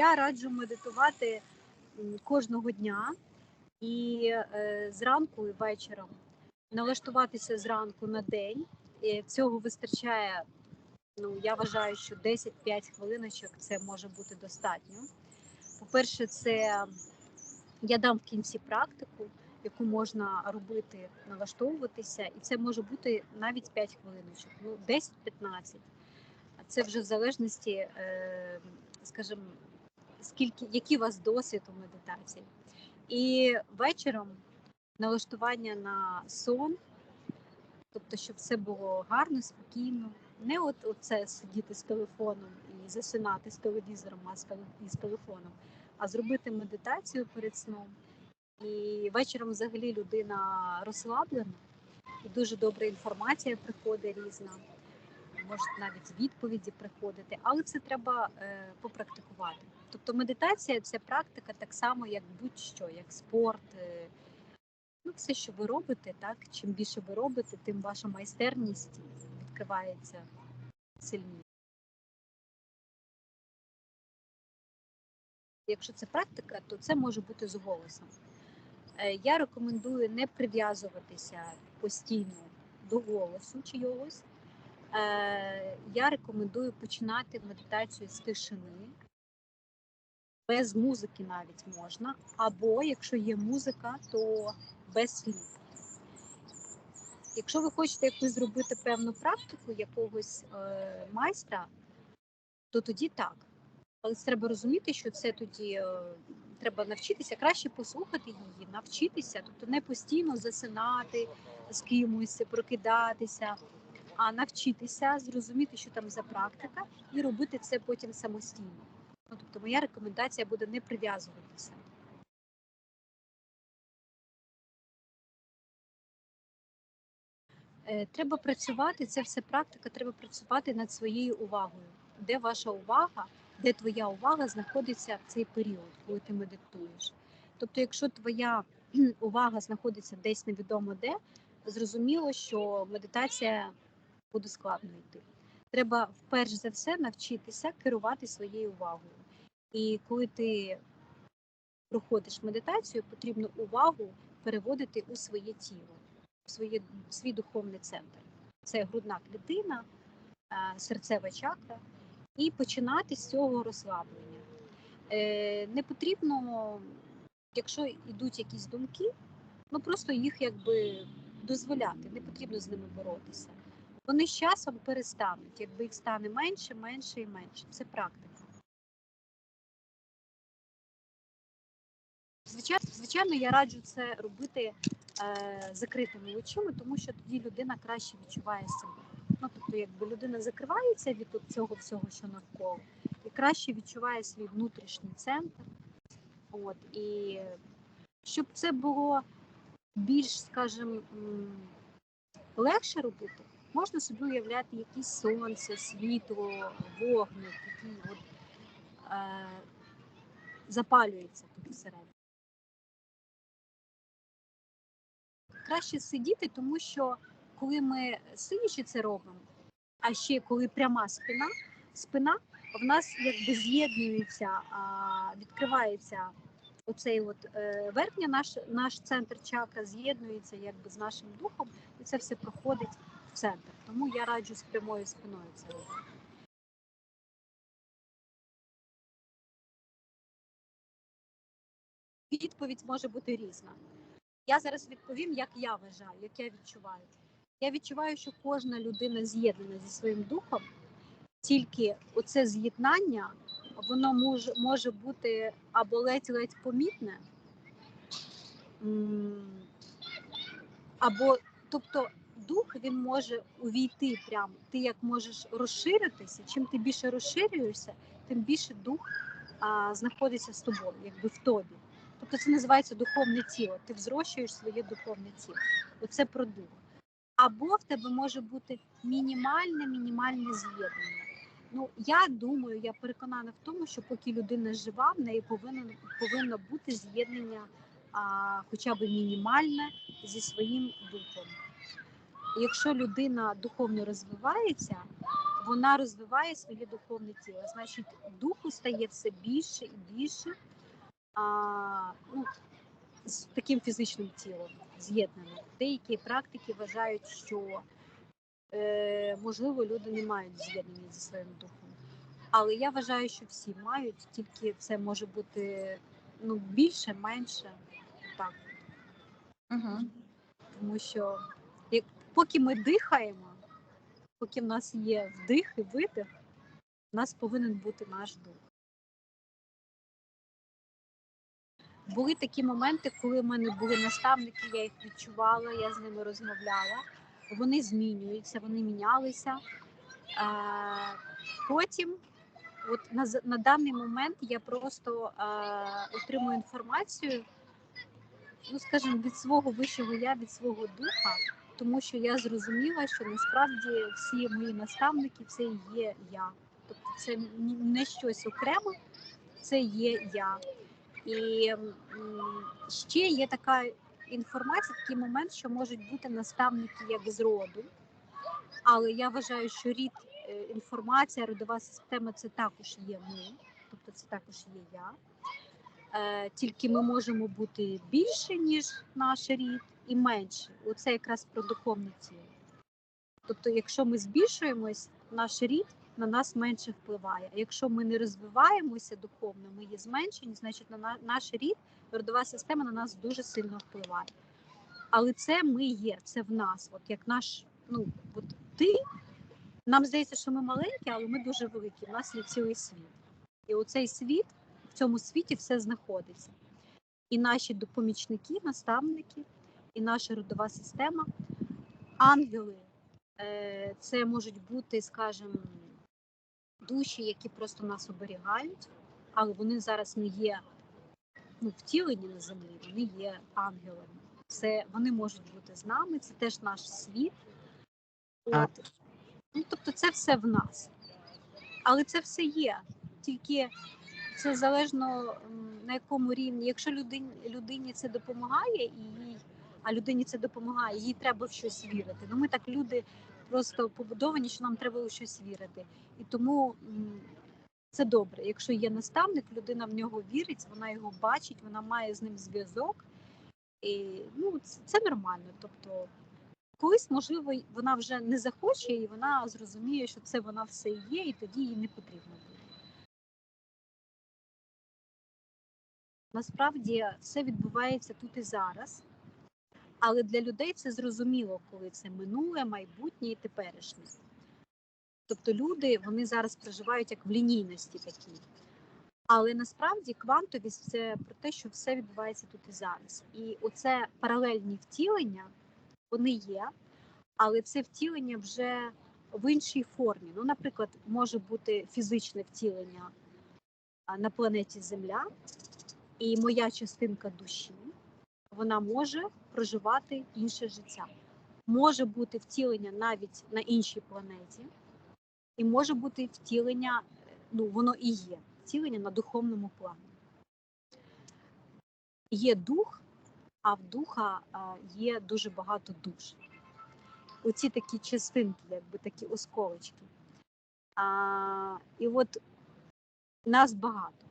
я раджу медитувати кожного дня і е, зранку і вечором налаштуватися зранку на день. І цього вистачає. Ну я вважаю, що 10-5 хвилиночок це може бути достатньо. По-перше, це я дам в кінці практику, яку можна робити, налаштовуватися, і це може бути навіть 5 хвилиночок, ну 10-15. Це вже в залежності, е, скажімо, скільки який у вас досвід у медитації. І вечором налаштування на сон, тобто, щоб все було гарно, спокійно. Не от оце сидіти з телефоном і засинати з телевізором, а з телефоном, а зробити медитацію перед сном. І вечором взагалі людина розслаблена, і дуже добра інформація приходить різна, можуть навіть відповіді приходити, але це треба е, попрактикувати. Тобто медитація це практика так само, як будь-що, як спорт. Е, ну, все, що ви робите, так чим більше ви робите, тим ваша майстерність відкривається сильніше. Якщо це практика, то це може бути з голосом. Е, Я рекомендую не прив'язуватися постійно до голосу чийогось. Е, Я рекомендую починати медитацію з тишини, без музики навіть можна, або якщо є музика, то без слів. Якщо ви хочете якусь зробити певну практику якогось е, майстра, то тоді так. Але треба розуміти, що це тоді е, треба навчитися, краще послухати її, навчитися, тобто не постійно засинати з кимось, прокидатися, а навчитися, зрозуміти, що там за практика, і робити це потім самостійно. Ну, тобто, моя рекомендація буде не прив'язуватися. Е, Треба працювати, це все практика, треба працювати над своєю увагою. Де ваша увага, де твоя увага знаходиться в цей період, коли ти медитуєш. Тобто, якщо твоя увага знаходиться десь невідомо де, зрозуміло, що медитація буде складно йти. Треба вперше за все навчитися керувати своєю увагою. І коли ти проходиш медитацію, потрібно увагу переводити у своє тіло, в своє, свій духовний центр. Це грудна клітина, серцева чакра, і починати з цього розслаблення. Е, Не потрібно, якщо йдуть якісь думки, ну просто їх якби дозволяти, не потрібно з ними боротися. Вони з часом перестануть, якби їх стане менше, менше і менше. Це практика. Звичайно, звичайно, я раджу це робити е, закритими очима, тому що тоді людина краще відчуває себе. Ну, тобто, якби людина закривається від цього всього, що навколо, і краще відчуває свій внутрішній центр. От, і щоб це було більш, скажімо, легше робити, можна собі уявляти якісь сонце, світло, вогник, який от, е, запалюється тут всередині. Краще сидіти, тому що коли ми сидячи це робимо, а ще коли пряма спина, спина в нас якби з'єднується, відкривається оцей от е, верхня наш, наш центр чакра з'єднується якби з нашим духом, і це все проходить в центр. Тому я раджу з прямою спиною це робити. Відповідь може бути різна. Я зараз відповім, як я вважаю, як я відчуваю. Я відчуваю, що кожна людина з'єднана зі своїм духом, тільки оце з'єднання, воно може, може бути або ледь-ледь помітне, або тобто дух він може увійти прямо. Ти як можеш розширитися, чим ти більше розширюєшся, тим більше дух а, знаходиться з тобою, якби в тобі. Тобто це називається духовне тіло. Ти взрощуєш своє духовне тіло. Оце про дух. Або в тебе може бути мінімальне, мінімальне з'єднання. Ну я думаю, я переконана в тому, що поки людина жива, в неї повинно повинно бути з'єднання, а, хоча б мінімальне зі своїм духом. Якщо людина духовно розвивається, вона розвиває своє духовне тіло. Значить, духу стає все більше і більше а, ну, з таким фізичним тілом з'єднаним. Деякі практики вважають, що е, можливо люди не мають з'єднання зі своїм духом. Але я вважаю, що всі мають, тільки це може бути ну, більше, менше. Так. Угу. Тому що як, поки ми дихаємо, поки в нас є вдих і видих, у нас повинен бути наш дух. Були такі моменти, коли в мене були наставники, я їх відчувала, я з ними розмовляла. Вони змінюються, вони мінялися. Потім, от на, на даний момент, я просто отримую інформацію, ну скажімо, від свого вищого я, від свого духа, тому що я зрозуміла, що насправді всі мої наставники це є я. Тобто це не щось окреме, це є я. І ще є така інформація, такий момент, що можуть бути наставники як з роду. Але я вважаю, що рід е, інформація, родова система це також є ми, тобто це також є я. Е, Тільки ми можемо бути більше, ніж наш рід, і менше. Оце якраз про духовне тіло. Тобто, якщо ми збільшуємось, наш рід на нас менше впливає. Якщо ми не розвиваємося духовно, ми є зменшені, значить на на- наш рід, родова система на нас дуже сильно впливає. Але це ми є, це в нас. От як наш, ну от ти, нам здається, що ми маленькі, але ми дуже великі. У нас є цілий світ. І оцей світ, в цьому світі все знаходиться. І наші допомічники, наставники, і наша родова система, ангели. Е, Це можуть бути, скажімо, душі, які просто нас оберігають, але вони зараз не є ну, втілені на землі, вони є ангелами. Це вони можуть бути з нами, це теж наш світ. От. Ну, тобто це все в нас. Але це все є. Тільки це залежно на якому рівні. Якщо людині, людині це допомагає, і їй, а людині це допомагає, їй треба в щось вірити. Ну ми так люди просто побудовані, що нам треба у щось вірити. І тому це добре. Якщо є наставник, людина в нього вірить, вона його бачить, вона має з ним зв'язок. І ну, це, це нормально. Тобто, колись, можливо, вона вже не захоче, і вона зрозуміє, що це вона все є, і тоді їй не потрібно буде. Насправді все відбувається тут і зараз, але для людей це зрозуміло, коли це минуле, майбутнє і теперішнє. Тобто люди вони зараз проживають як в лінійності такій. Але насправді квантовість це про те, що все відбувається тут і зараз. І оце паралельні втілення, вони є, але це втілення вже в іншій формі. Ну, наприклад, може бути фізичне втілення на планеті Земля, і моя частинка душі вона може проживати інше життя. Може бути втілення навіть на іншій планеті, і може бути втілення, ну воно і є, втілення на духовному плані. Є дух, а в духа є дуже багато душ. Оці такі частинки, якби такі осколочки. А, і от нас багато.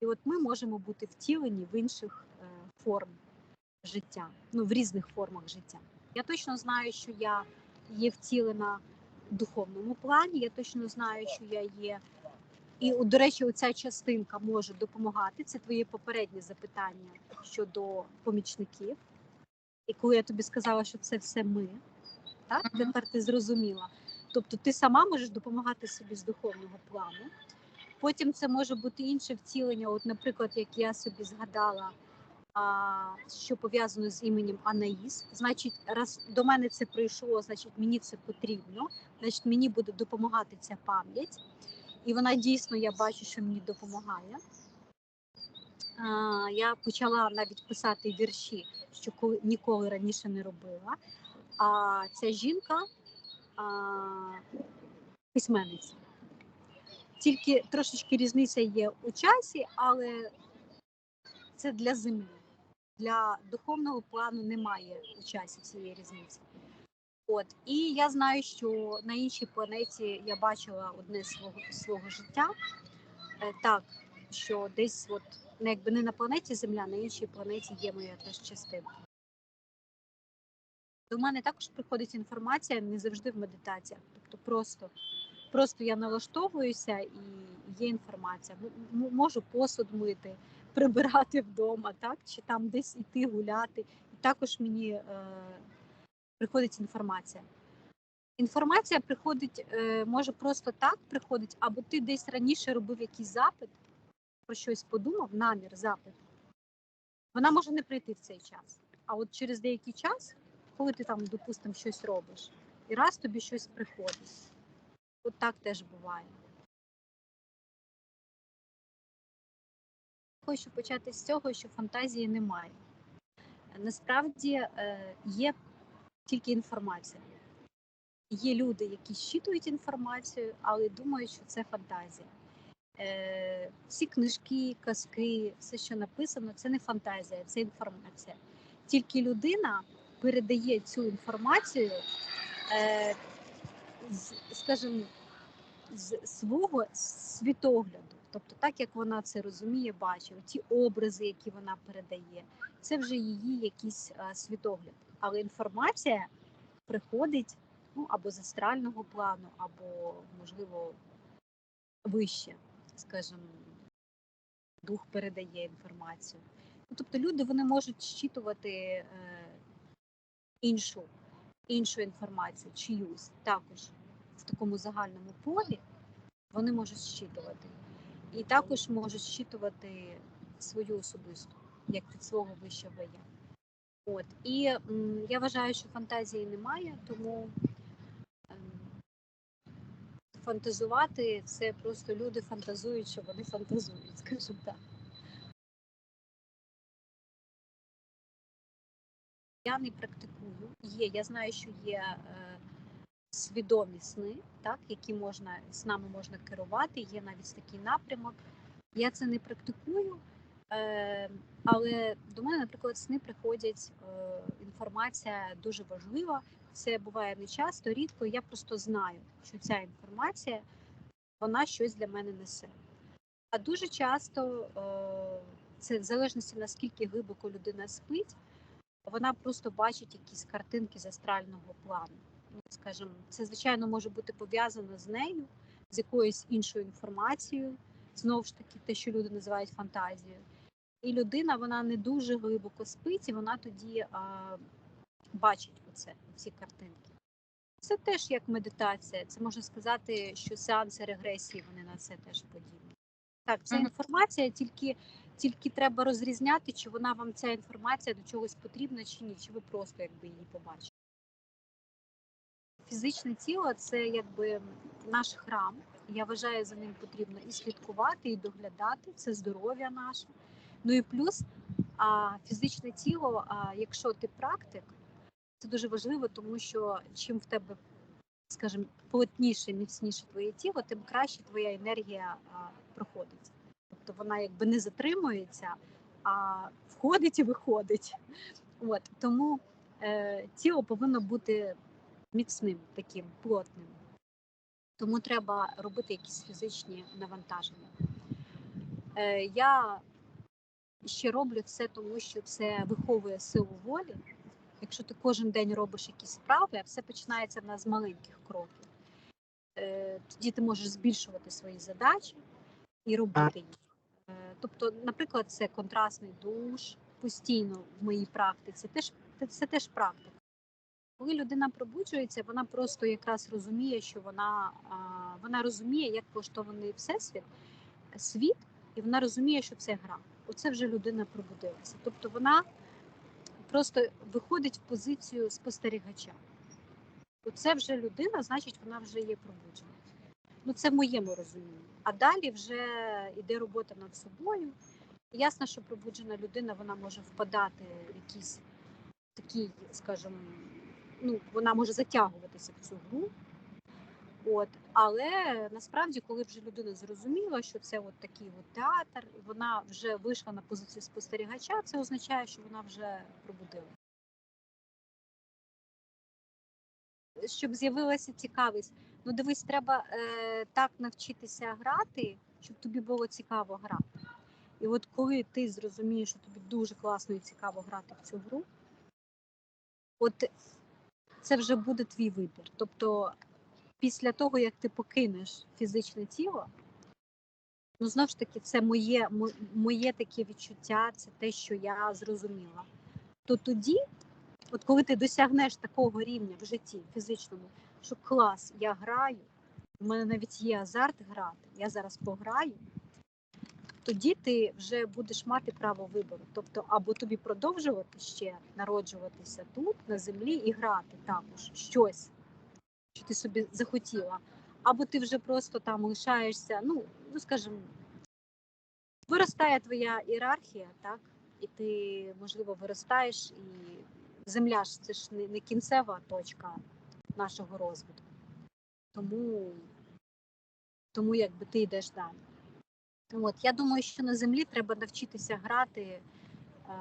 І от ми можемо бути втілені в інших е, форм життя, ну в різних формах життя. Я точно знаю, що я є втілена в духовному плані. Я точно знаю, що я є. І, до речі, оця частинка може допомагати. Це твоє попереднє запитання щодо помічників. І коли я тобі сказала, що це все ми, так Мгм. тепер ти зрозуміла. Тобто ти сама можеш допомагати собі з духовного плану. Потім це може бути інше втілення. От, наприклад, як я собі згадала, що пов'язано з іменем Анаїс. Значить, раз до мене це прийшло, значить мені це потрібно. Значить, мені буде допомагати ця пам'ять. І вона дійсно, я бачу, що мені допомагає. Я почала навіть писати вірші, що коли ніколи раніше не робила. А ця жінка письменниця. Тільки трошечки різниця є у часі, але це для землі. Для духовного плану немає у часі цієї різниці. От і я знаю, що на іншій планеті я бачила одне свого свого життя. Е, так, що десь, от ну, якби не на планеті Земля, на іншій планеті є моя теж частинка. До мене також приходить інформація не завжди в медитаціях. Тобто просто просто я налаштовуюся і є інформація. Можу посуд мити, прибирати вдома, так, чи там десь іти гуляти. І також мені е, приходить інформація. Інформація приходить, е, може просто так приходить, або ти десь раніше робив якийсь запит, про щось подумав, намір, запит. Вона може не прийти в цей час. А от через деякий час, коли ти там, допустимо, щось робиш, і раз тобі щось приходить. От так теж буває. Хочу почати з цього, що фантазії немає. Насправді е, є тільки інформація. Є люди, які щитують інформацію, але думають, що це фантазія. Е, Всі книжки, казки, все, що написано, це не фантазія, це інформація. Тільки людина передає цю інформацію, е, скажімо, з свого світогляду, тобто так, як вона це розуміє, бачить, ті образи, які вона передає, це вже її якийсь а, світогляд. Але інформація приходить ну, або з астрального плану, або, можливо, вище, скажімо, дух передає інформацію. Ну, Тобто люди вони можуть щитувати е, іншу, іншу інформацію, чиюсь також в такому загальному полі, вони можуть щитувати. І також можуть щитувати свою особисту, як від свого вищого я. От. І м, я вважаю, що фантазії немає, тому ем, фантазувати це просто люди фантазують, що вони фантазують, скажімо так. Я не практикую. Є, я знаю, що є е, свідомі сни, так, які можна з нами можна керувати. Є навіть такий напрямок. Я це не практикую, е, але до мене, наприклад, сни приходять е, інформація дуже важлива. Це буває не часто, рідко. Я просто знаю, що ця інформація вона щось для мене несе. А дуже часто е, це в залежності наскільки глибоко людина спить, вона просто бачить якісь картинки з астрального плану. Ну, скажімо, це звичайно може бути пов'язано з нею, з якоюсь іншою інформацією, знову ж таки, те, що люди називають фантазією. І людина вона не дуже глибоко спить, і вона тоді а, бачить оце, ці картинки. Це теж як медитація. Це можна сказати, що сеанси регресії вони на це теж подібні. Так, це інформація, тільки, тільки треба розрізняти, чи вона вам ця інформація до чогось потрібна, чи ні, чи ви просто якби її побачите. Фізичне тіло це якби наш храм. Я вважаю, за ним потрібно і слідкувати, і доглядати. Це здоров'я наше. Ну і плюс а, фізичне тіло, а, якщо ти практик, це дуже важливо, тому що чим в тебе, скажімо, плотніше, міцніше твоє тіло, тим краще твоя енергія а, проходить. Тобто вона якби не затримується, а входить і виходить. От тому е, тіло повинно бути міцним, таким плотним. Тому треба робити якісь фізичні навантаження. Е, я ще роблю це, тому що це виховує силу волі. Якщо ти кожен день робиш якісь справи, а все починається в нас з маленьких кроків. Е, тоді ти можеш збільшувати свої задачі і робити їх. Е, тобто, наприклад, це контрастний душ постійно в моїй практиці. Теж це теж практика. Коли людина пробуджується, вона просто якраз розуміє, що вона, вона розуміє, як влаштований всесвіт, світ, і вона розуміє, що це гра. Оце вже людина пробудилася. Тобто вона просто виходить в позицію спостерігача. Оце вже людина, значить, вона вже є пробуджена. Ну, це в моєму розумінні. А далі вже йде робота над собою. Ясно, що пробуджена людина вона може впадати в якийсь такий, скажімо, ну, вона може затягуватися в цю гру. От, але насправді, коли вже людина зрозуміла, що це от такий от театр, вона вже вийшла на позицію спостерігача, це означає, що вона вже пробудила. щоб з'явилася цікавість. Ну, дивись, треба е, так навчитися грати, щоб тобі було цікаво грати. І от коли ти зрозумієш, що тобі дуже класно і цікаво грати в цю гру, от це вже буде твій вибір. Тобто, після того, як ти покинеш фізичне тіло, ну знову ж таки, це моє, моє таке відчуття, це те, що я зрозуміла. То тоді, от коли ти досягнеш такого рівня в житті фізичному, що клас, я граю, в мене навіть є азарт грати, я зараз пограю, тоді ти вже будеш мати право вибору. Тобто, або тобі продовжувати ще народжуватися тут, на землі, і грати також щось, що ти собі захотіла, або ти вже просто там лишаєшся, ну, ну скажімо, виростає твоя ієрархія, так, і ти, можливо, виростаєш, і земля ж це ж не, кінцева точка нашого розвитку. Тому, тому якби ти йдеш далі. От, я думаю, що на землі треба навчитися грати, е,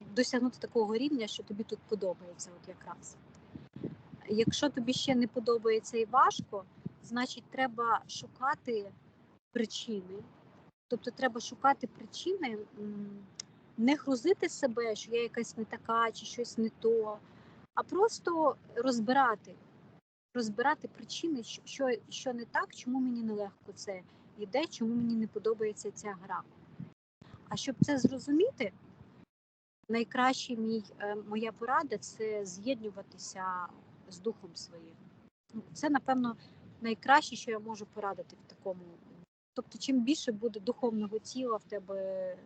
досягнути такого рівня, що тобі тут подобається, от якраз. Якщо тобі ще не подобається і важко, значить треба шукати причини. Тобто треба шукати причини, не грузити себе, що я якась не така чи щось не то, а просто розбирати, розбирати причини, що- що, не так, чому мені нелегко це йде, чому мені не подобається ця гра. А щоб це зрозуміти, найкраща мій, е, моя порада це з'єднуватися з духом своїм. Ну, Це, напевно, найкраще, що я можу порадити в такому. Тобто, чим більше буде духовного тіла в тебе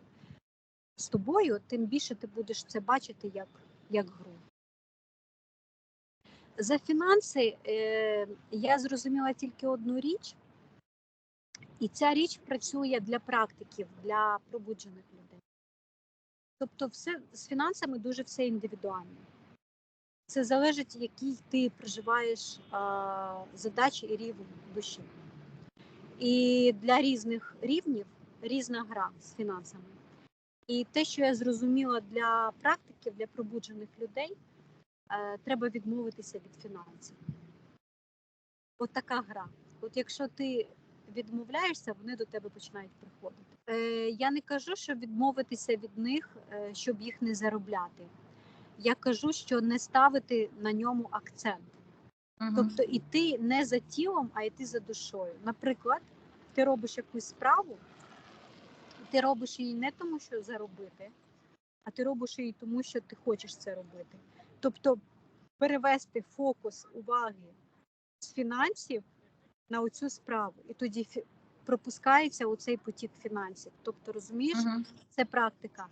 з тобою, тим більше ти будеш це бачити як, як гру. За фінанси е, я зрозуміла тільки одну річ, і ця річ працює для практиків, для пробуджених людей. Тобто, все з фінансами дуже все індивідуально. Це залежить, який ти проживаєш а, задачі і рівень душі. І для різних рівнів різна гра з фінансами. І те, що я зрозуміла для практиків, для пробуджених людей, е, треба відмовитися від фінансів. От така гра. От якщо ти відмовляєшся, вони до тебе починають приходити. Е, я не кажу, що відмовитися від них, е, щоб їх не заробляти. Я кажу, що не ставити на ньому акцент. Мгм. Тобто іти не за тілом, а йти за душою. Наприклад, ти робиш якусь справу, ти робиш її не тому, що заробити, а ти робиш її тому, що ти хочеш це робити. Тобто перевести фокус уваги з фінансів на оцю справу, і тоді пропускається оцей потік фінансів. Тобто, розумієш, Мгм. це практика.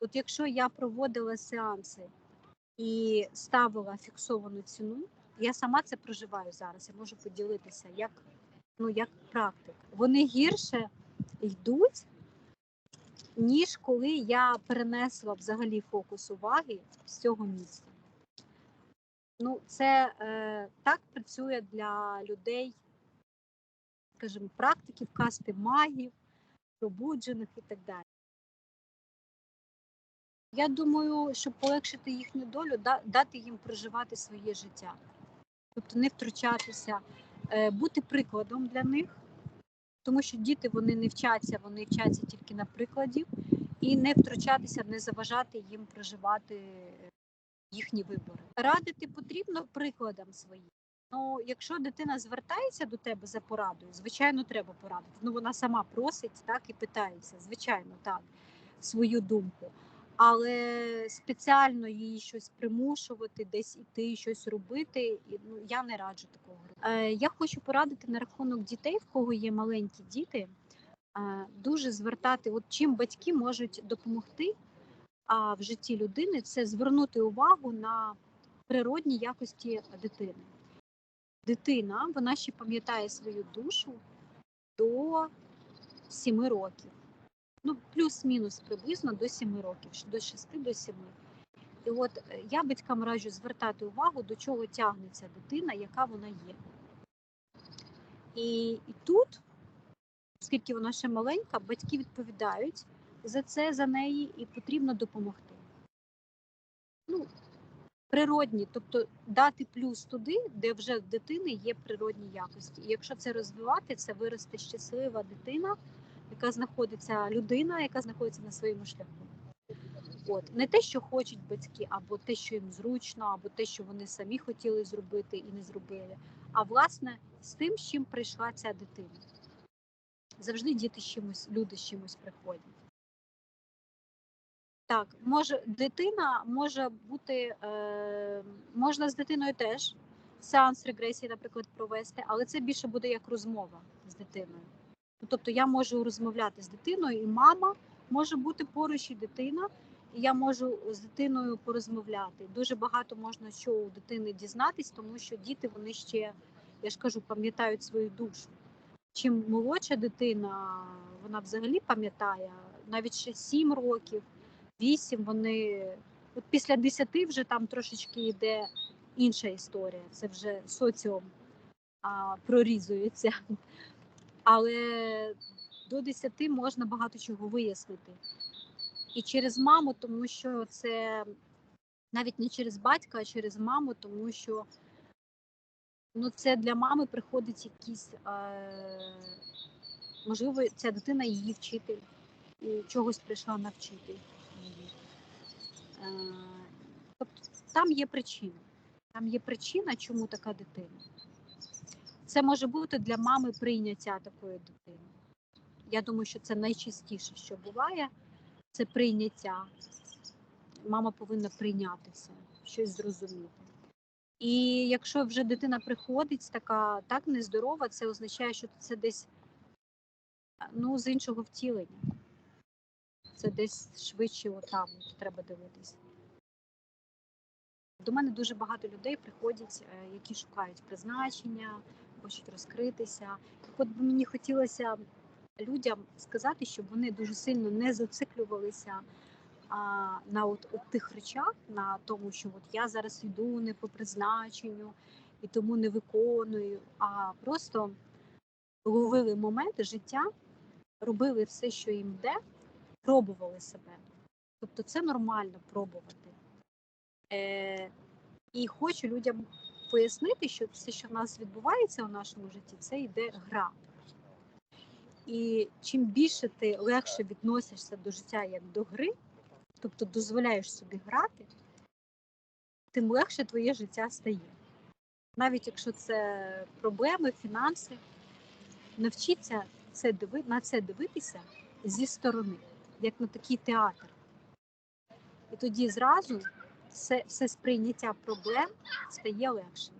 От якщо я проводила сеанси і ставила фіксовану ціну, я сама це проживаю зараз. Я можу поділитися як, ну, як практик. Вони гірше йдуть, ніж коли я перенесла взагалі фокус уваги з цього місця. Ну, це е, так працює для людей, скажімо, практиків, касти магів, пробуджених і так далі. Я думаю, щоб полегшити їхню долю, дати їм проживати своє життя, тобто не втручатися, е, бути прикладом для них, тому що діти вони не вчаться, вони вчаться тільки на прикладі, і не втручатися, не заважати їм проживати е, їхні вибори. Радити потрібно прикладам своїм. Ну, якщо дитина звертається до тебе за порадою, звичайно, треба порадити. Ну, вона сама просить так і питається, звичайно, так, свою думку. Але спеціально її щось примушувати, десь іти, щось робити. Ну я не раджу такого. Е, я хочу порадити на рахунок дітей, в кого є маленькі діти, е, дуже звертати, от чим батьки можуть допомогти а, в житті людини, це звернути увагу на природні якості дитини. Дитина вона ще пам'ятає свою душу до 7 років ну плюс-мінус приблизно до 7 років, до 6 до 7. І от е, я батькам раджу звертати увагу, до чого тягнеться дитина, яка вона є. І, і тут, оскільки вона ще маленька, батьки відповідають за це, за неї, і потрібно допомогти. Ну, природні, тобто дати плюс туди, де вже в дитини є природні якості. І якщо це розвивати, це виросте щаслива дитина, яка знаходиться людина, яка знаходиться на своєму шляху. От не те, що хочуть батьки, або те, що їм зручно, або те, що вони самі хотіли зробити і не зробили. А власне з тим, з чим прийшла ця дитина. Завжди діти з чимось, люди з чимось приходять. Так, може, дитина може бути, е, можна з дитиною теж сеанс регресії, наприклад, провести, але це більше буде як розмова з дитиною. Ну, Тобто я можу розмовляти з дитиною, і мама може бути поруч і дитина, і я можу з дитиною порозмовляти. Дуже багато можна що у дитини дізнатись, тому що діти вони ще, я ж кажу, пам'ятають свою душу. Чим молодша дитина, вона взагалі пам'ятає, навіть ще 7 років, 8, вони от після 10 вже там трошечки йде інша історія. Це вже соціум а, прорізується. Але до 10 можна багато чого вияснити. І через маму, тому що це навіть не через батька, а через маму, тому що ну, це для мами приходить якісь, е, можливо, ця дитина її вчитель, і чогось прийшла навчити тобто там є причина. Там є причина, чому така дитина. Це може бути для мами прийняття такої дитини. Я думаю, що це найчастіше, що буває, це прийняття. Мама повинна прийняти все, щось зрозуміти. І якщо вже дитина приходить така так нездорова, це означає, що це десь ну, з іншого втілення. Це десь швидше отам треба дивитися. До мене дуже багато людей приходять, е, які шукають призначення, хочуть розкритися. Так от мені хотілося людям сказати, щоб вони дуже сильно не зациклювалися а, на от, от тих речах, на тому, що от я зараз йду не по призначенню і тому не виконую, а просто ловили моменти життя, робили все, що їм йде, пробували себе. Тобто це нормально пробувати. Е, І хочу людям пояснити, що все, що в нас відбувається у нашому житті, це йде гра. І чим більше ти легше відносишся до життя як до гри, тобто дозволяєш собі грати, тим легше твоє життя стає. Навіть якщо це проблеми, фінанси, навчіться це на це дивитися зі сторони, як на такий театр. І тоді зразу все, все сприйняття проблем стає легшим.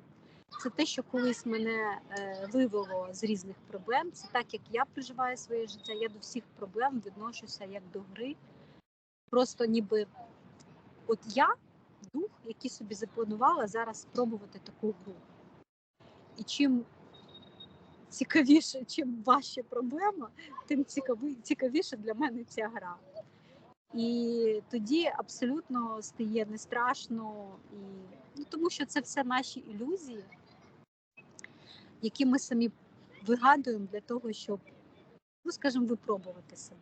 Це те, що колись мене е, вивело з різних проблем. Це так, як я проживаю своє життя. Я до всіх проблем відношуся як до гри. Просто ніби от я дух, який собі запланувала зараз спробувати таку гру. І чим цікавіше, чим важче проблема, тим цікавіше для мене ця гра. І тоді абсолютно стає не страшно, і ну, тому що це все наші ілюзії, які ми самі вигадуємо для того, щоб, ну скажімо, випробувати себе.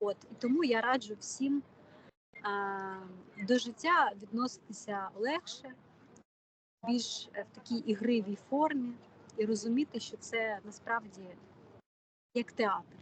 От і тому я раджу всім а, до життя відноситися легше, більш в такій ігривій формі, і розуміти, що це насправді як театр.